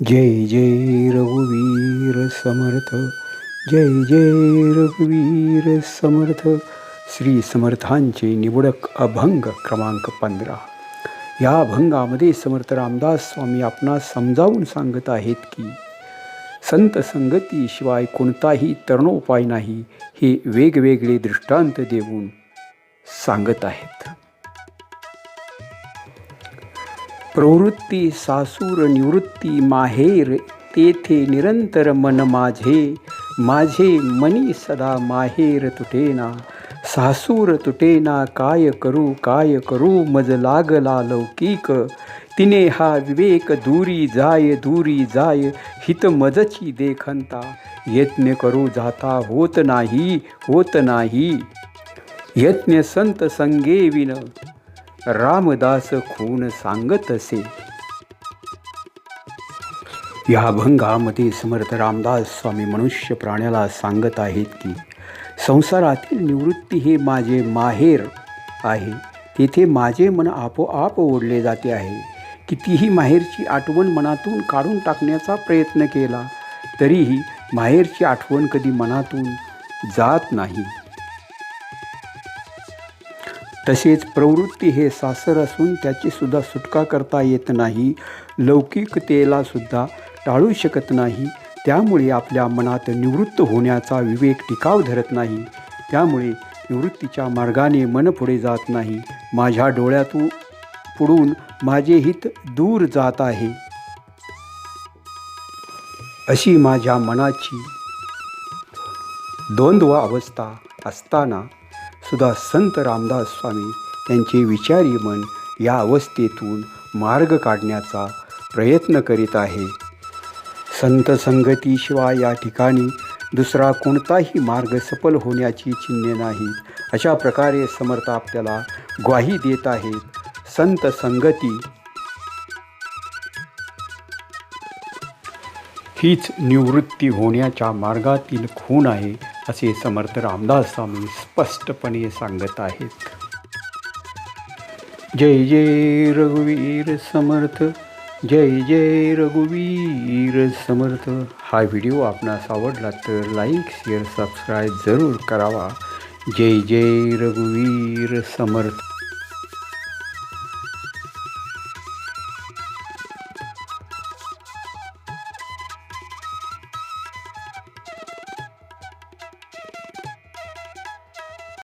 जय जय रघुवीर समर्थ जय जय रघुवीर समर्थ. श्री समर्थांचे निवडक अभंग क्रमांक पंधरा. या अभंगामध्ये समर्थ रामदास स्वामी आपणास समजावून सांगत आहेत की संत संगतीशिवाय कोणताही तरणोपाय नाही हे वेगवेगळे दृष्टांत देऊन सांगत आहेत. प्रवृत्ती सासूर निवृत्ती माहेर तेथे निरंतर मन माझे. माझे मनी सदा माहेर तुटेना. सासूर तुटेना काय करू काय करू मज लागला लौकिक. तिने हा विवेक दूरी जाय दूरी जाय हित मजची देखंता. यत्न करू जाता होत नाही होत नाही. यत्न संत संगे विन रामदास खून सांगत असे. या अभंगामध्ये समर्थ रामदास स्वामी मनुष्य प्राण्याला सांगत आहेत की संसारातील निवृत्ती हे माझे माहेर आहे. तेथे माझे मन आपोआप ओढले जाते आहे. कितीही माहेरची आठवण मनातून काढून टाकण्याचा प्रयत्न केला तरीही माहेरची आठवण कधी मनातून जात नाही. तसेच प्रवृत्ती हे सासर असून त्याचीसुद्धा सुटका करता येत नाही. लौकिकतेलासुद्धा टाळू शकत नाही. त्यामुळे आपल्या मनात निवृत्त होण्याचा विवेक टिकाव धरत नाही. त्यामुळे निवृत्तीच्या मार्गाने मन पुढे जात नाही. माझ्या डोळ्यातून पुढून माझे हित दूर जात आहे. अशी माझ्या मनाची द्वंद्व अवस्था असताना सुद्धा संत रामदास स्वामी त्यांचे विचारी मन या अवस्थेतून मार्ग काढण्याचा प्रयत्न करीत आहे. संत संगतीशिवाय या ठिकाणी दुसरा कोणताही मार्ग सफल होण्याची चिन्हे नाही अशा प्रकारे समर्थ आपल्याला ग्वाही देत आहेत संत संगती. हीच निवृत्ती होण्याच्या मार्गातील खूण आहे. असे समर्थ रामदास स्वामी स्पष्टपणे सांगत आहेत. जय जय रघुवीर समर्थ जय जय रघुवीर समर्थ. हा व्हिडिओ आपणास आवडला तर लाईक शेअर सबस्क्राईब जरूर करावा. जय जय रघुवीर समर्थ.